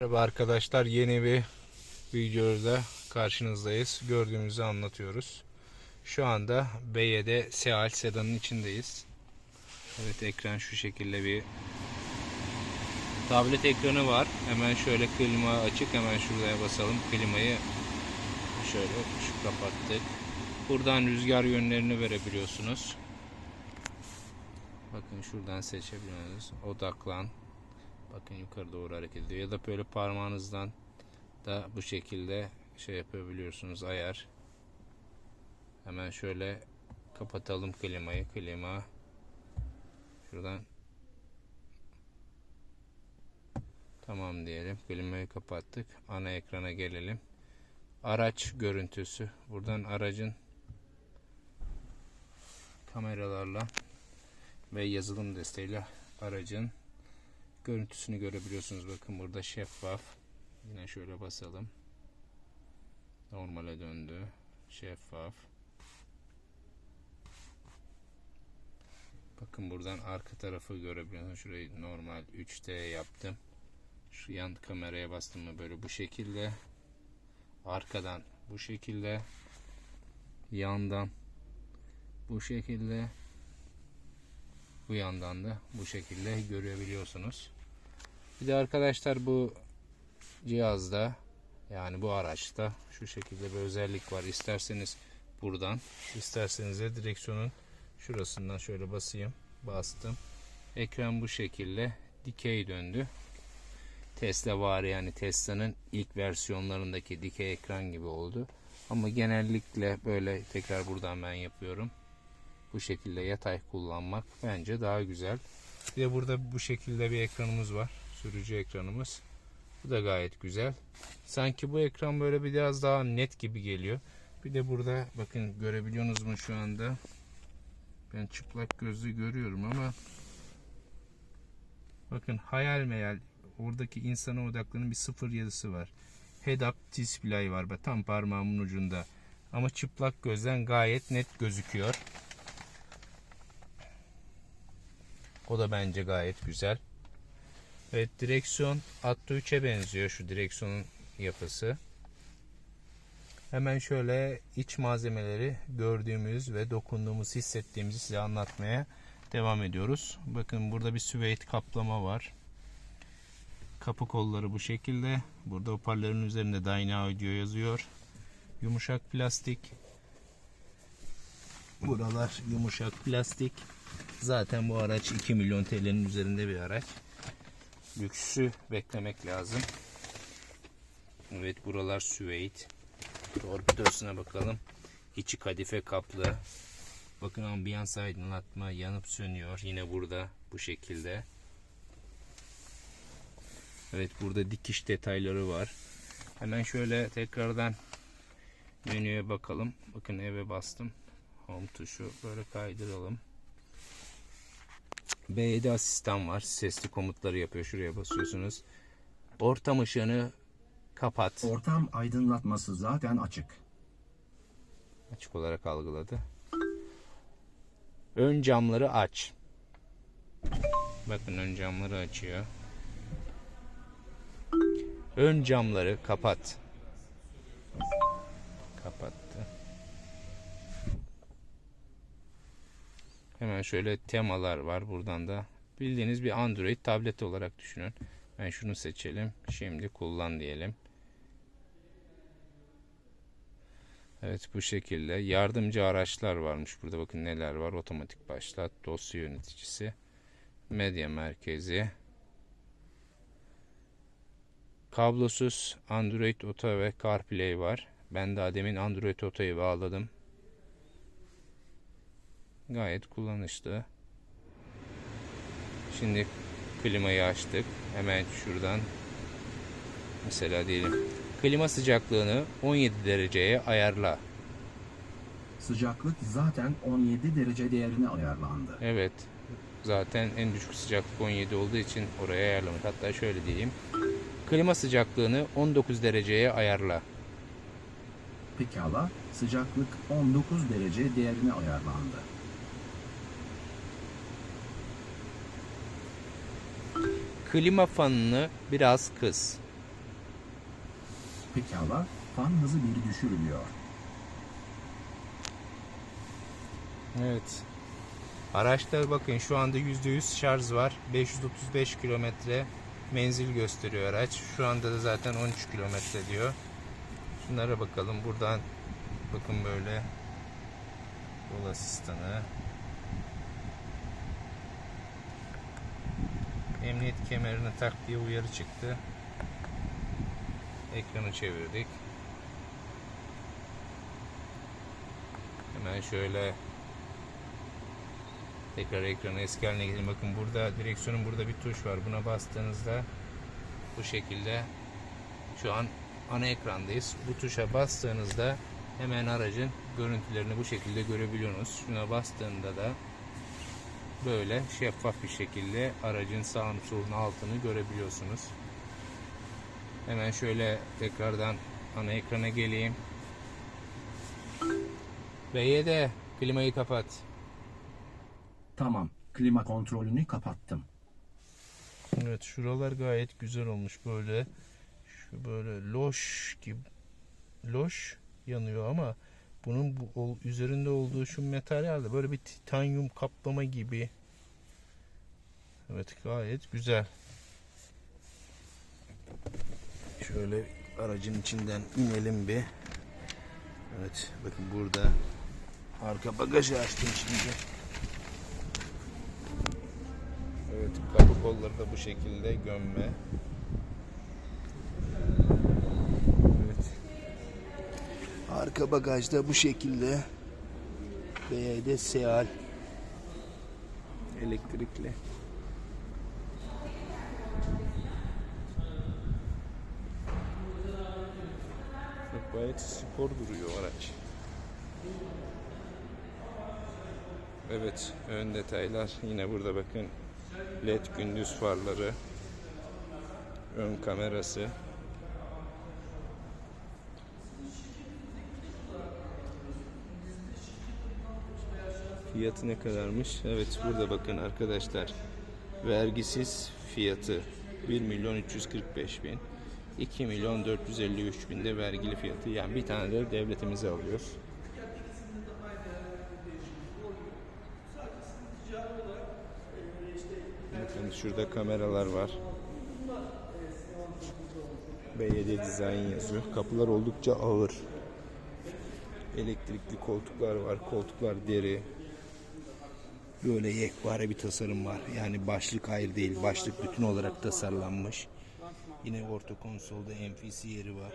Merhaba arkadaşlar yeni bir videoda karşınızdayız. Gördüğümüzü anlatıyoruz. Şu anda B7 Seal sedanın içindeyiz. Evet ekran şu şekilde bir tablet ekranı var. Hemen şöyle klima açık. Hemen şuraya basalım. Klimayı şöyle şu kapattık. Buradan rüzgar yönlerini verebiliyorsunuz. Bakın şuradan seçebiliyorsunuz. Odaklan. Bakın yukarı doğru hareket ediyor. Ya da böyle parmağınızdan da bu şekilde şey yapabiliyorsunuz ayar. Hemen şöyle kapatalım klimayı. Klima şuradan tamam diyelim. Klimayı kapattık. Ana ekrana gelelim. Araç görüntüsü. Buradan aracın kameralarla ve yazılım desteğiyle aracın görüntüsünü görebiliyorsunuz. Bakın burada şeffaf. Yine şöyle basalım. Normale döndü. Şeffaf. Bakın buradan arka tarafı görebiliyorsunuz. Şurayı normal 3D yaptım. Şu yan kameraya bastım mı böyle bu şekilde. Arkadan bu şekilde. Yandan bu şekilde. Bu yandan da bu şekilde görebiliyorsunuz. Bir de arkadaşlar bu cihazda yani bu araçta şu şekilde bir özellik var. İsterseniz buradan, isterseniz de direksiyonun şurasından şöyle basayım. Bastım. Ekran bu şekilde dikey döndü. Tesla var yani Tesla'nın ilk versiyonlarındaki dikey ekran gibi oldu. Ama genellikle böyle tekrar buradan ben yapıyorum. Bu şekilde yatay kullanmak bence daha güzel. Bir de burada bu şekilde bir ekranımız var. Sürücü ekranımız. Bu da gayet güzel. Sanki bu ekran böyle biraz daha net gibi geliyor. Bir de burada bakın görebiliyorsunuz mu şu anda? Ben çıplak gözlü görüyorum ama bakın hayal meyal oradaki insana odaklanan bir 07'si var. Head up display var. Tam parmağımın ucunda. Ama çıplak gözden gayet net gözüküyor. O da bence gayet güzel. Evet direksiyon Atto 3'e benziyor şu direksiyonun yapısı. Hemen şöyle iç malzemeleri gördüğümüz ve dokunduğumuz hissettiğimizi size anlatmaya devam ediyoruz. Bakın burada bir süveyt kaplama var. Kapı kolları bu şekilde. Burada hoparlörün üzerinde Dyna Audio yazıyor. Yumuşak plastik. Buralar yumuşak plastik. Zaten bu araç 2 milyon TL'nin üzerinde bir araç. Lüksü beklemek lazım. Evet buralar süveyt. Torpidosuna bakalım. İçi kadife kaplı. Bakın ambiyans aydınlatma yanıp sönüyor. Yine burada bu şekilde. Evet burada dikiş detayları var. Hemen şöyle tekrardan menüye bakalım. Bakın eve bastım. Home tuşu böyle kaydıralım. B7 asistan var. Sesli komutları yapıyor. Şuraya basıyorsunuz. Ortam ışığını kapat. Ortam aydınlatması zaten açık. Açık olarak algıladı. Ön camları aç. Bakın ön camları açıyor. Ön camları kapat. Kapattı. Hemen şöyle temalar var buradan da. Bildiğiniz bir Android tableti olarak düşünün. Ben şunu seçelim. Şimdi kullan diyelim. Evet bu şekilde. Yardımcı araçlar varmış. Burada bakın neler var. Otomatik başlat, dosya yöneticisi, medya merkezi, kablosuz Android Auto ve CarPlay var. Ben daha demin Android Auto'yu bağladım. Gayet kullanışlı. Şimdi klimayı açtık. Hemen şuradan mesela diyelim klima sıcaklığını 17 dereceye ayarla. Sıcaklık zaten 17 derece değerine ayarlandı. Evet. Zaten en düşük sıcaklık 17 olduğu için oraya ayarlamak. Hatta şöyle diyeyim. Klima sıcaklığını 19 dereceye ayarla. Pekala, sıcaklık 19 derece değerine ayarlandı. Klima fanını biraz kıs. Pekala, fan hızı bir düşürülüyor. Evet. Araçta bakın şu anda %100 şarj var. 535 kilometre menzil gösteriyor araç. Şu anda da zaten 13 kilometre diyor. Şunlara bakalım. Buradan bakın böyle yol asistanı. Emniyet kemerini tak diye uyarı çıktı. Ekranı çevirdik. Hemen şöyle tekrar ekranı eski haline getirelim. Bakın burada direksiyonun burada bir tuş var. Buna bastığınızda bu şekilde şu an ana ekrandayız. Bu tuşa bastığınızda hemen aracın görüntülerini bu şekilde görebiliyorsunuz. Şuna bastığında da böyle şeffaf bir şekilde aracın sağını solunu altını görebiliyorsunuz. Hemen şöyle tekrardan ana ekrana geleyim. BYD klimayı kapat. Tamam, klima kontrolünü kapattım. Evet şuralar gayet güzel olmuş böyle. Şu böyle loş gibi loş yanıyor ama bunun bu ol- üzerinde olduğu şu materyal de böyle bir titanyum kaplama gibi. Evet gayet güzel. Şöyle aracın içinden inelim bir. Evet bakın burada arka bagajı açtım şimdi. Evet kapı kolları da bu şekilde gömme. Arka bagajda bu şekilde BYD Seal elektrikli. Gayet spor duruyor araç. Evet, ön detaylar yine burada bakın. LED gündüz farları, ön kamerası. Fiyatı ne kadarmış? Evet burada bakın arkadaşlar. Vergisiz fiyatı 1 milyon 345 bin. 2 milyon 453 bin de vergili fiyatı. Yani bir tane de devletimize alıyoruz. Bakın şurada kameralar var. BYD Design yazıyor. Kapılar oldukça ağır. Elektrikli koltuklar var. Koltuklar deri. Böyle yekpare bir tasarım var. Yani başlık hayır değil. Başlık bütün olarak tasarlanmış. Yine orta konsolda MFC yeri var.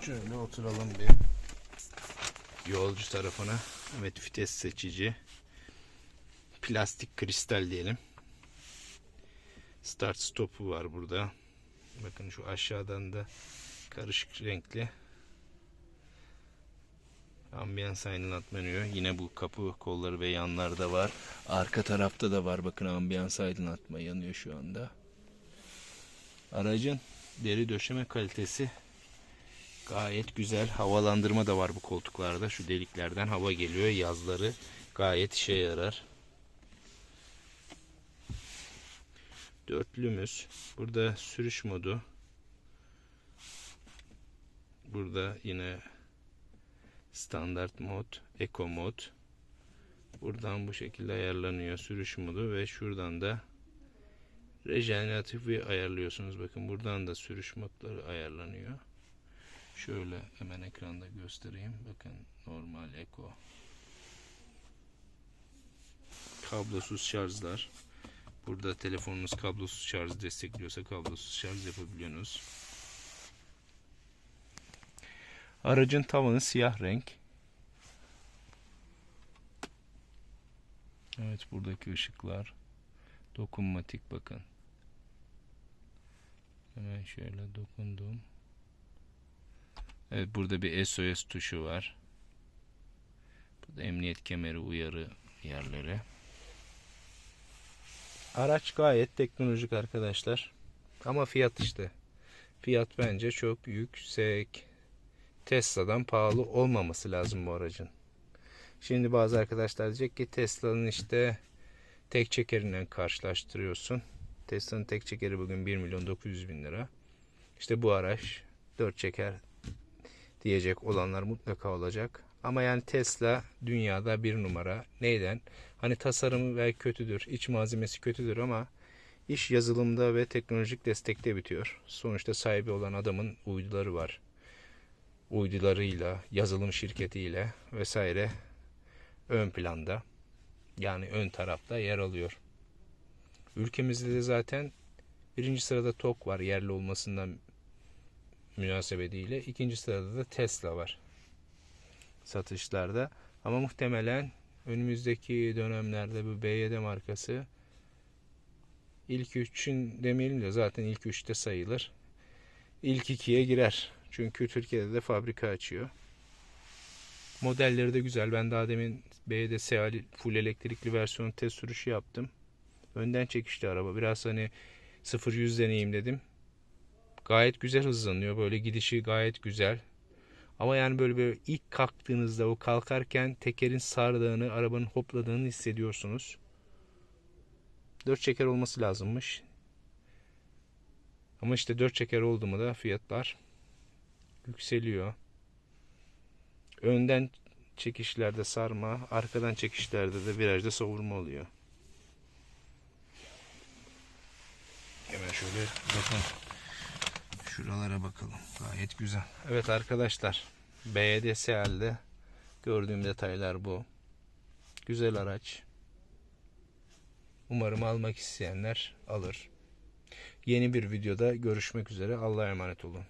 Şöyle oturalım bir yolcu tarafına. Evet vites seçici. Plastik kristal diyelim. Start stopu var burada. Bakın şu aşağıdan da karışık renkli. Ambiyans aydınlatma menüyü. Yine bu kapı kolları ve yanlarda var. Arka tarafta da var. Bakın ambiyans aydınlatma yanıyor şu anda. Aracın deri döşeme kalitesi Gayet güzel. Havalandırma da var bu koltuklarda. Şu deliklerden hava geliyor. Yazları gayet işe yarar. Dörtlümüz. Burada sürüş modu. Burada yine standart mod, eco mod. Buradan bu şekilde ayarlanıyor sürüş modu ve şuradan da rejeneratifi ayarlıyorsunuz. Bakın buradan da sürüş modları ayarlanıyor. Şöyle hemen ekranda göstereyim. Bakın normal eko. Kablosuz şarjlar. Burada telefonunuz kablosuz şarj destekliyorsa kablosuz şarj yapabiliyorsunuz. Aracın tavanı siyah renk. Evet buradaki ışıklar dokunmatik bakın. Hemen şöyle dokundum. Evet burada bir SOS tuşu var. Burada emniyet kemeri uyarı yerleri. Araç gayet teknolojik arkadaşlar. Ama fiyat işte. Fiyat bence çok yüksek. Tesla'dan pahalı olmaması lazım bu aracın. Şimdi bazı arkadaşlar diyecek ki Tesla'nın işte tek çekerinden karşılaştırıyorsun. Tesla'nın tek çekeri bugün 1 milyon 900 bin lira. İşte bu araç 4 çeker diyecek olanlar mutlaka olacak. Ama yani Tesla dünyada bir numara. Neyden? Hani tasarımı belki kötüdür, iç malzemesi kötüdür ama iş yazılımda ve teknolojik destekte bitiyor. Sonuçta sahibi olan adamın uyduları var. Uydularıyla, yazılım şirketiyle vesaire ön planda yani ön tarafta yer alıyor. Ülkemizde de zaten birinci sırada TOK var yerli olmasından münasebetiyle. ikinci sırada da Tesla var satışlarda. Ama muhtemelen önümüzdeki dönemlerde bu BYD markası ilk üçün demeyelim de zaten ilk üçte sayılır. İlk ikiye girer. Çünkü Türkiye'de de fabrika açıyor. Modelleri de güzel. Ben daha demin BYD Seal full elektrikli versiyon test sürüşü yaptım. Önden çekişli araba. Biraz hani 0-100 deneyim dedim. Gayet güzel hızlanıyor. Böyle gidişi gayet güzel. Ama yani böyle bir ilk kalktığınızda o kalkarken tekerin sardığını, arabanın hopladığını hissediyorsunuz. Dört çeker olması lazımmış. Ama işte dört çeker oldu mu da fiyatlar yükseliyor. Önden çekişlerde sarma, arkadan çekişlerde de virajda savurma oluyor. Hemen şöyle bakın. Şuralara bakalım. Gayet güzel. Evet arkadaşlar. BYD Seal'de gördüğüm detaylar bu. Güzel araç. Umarım almak isteyenler alır. Yeni bir videoda görüşmek üzere. Allah'a emanet olun.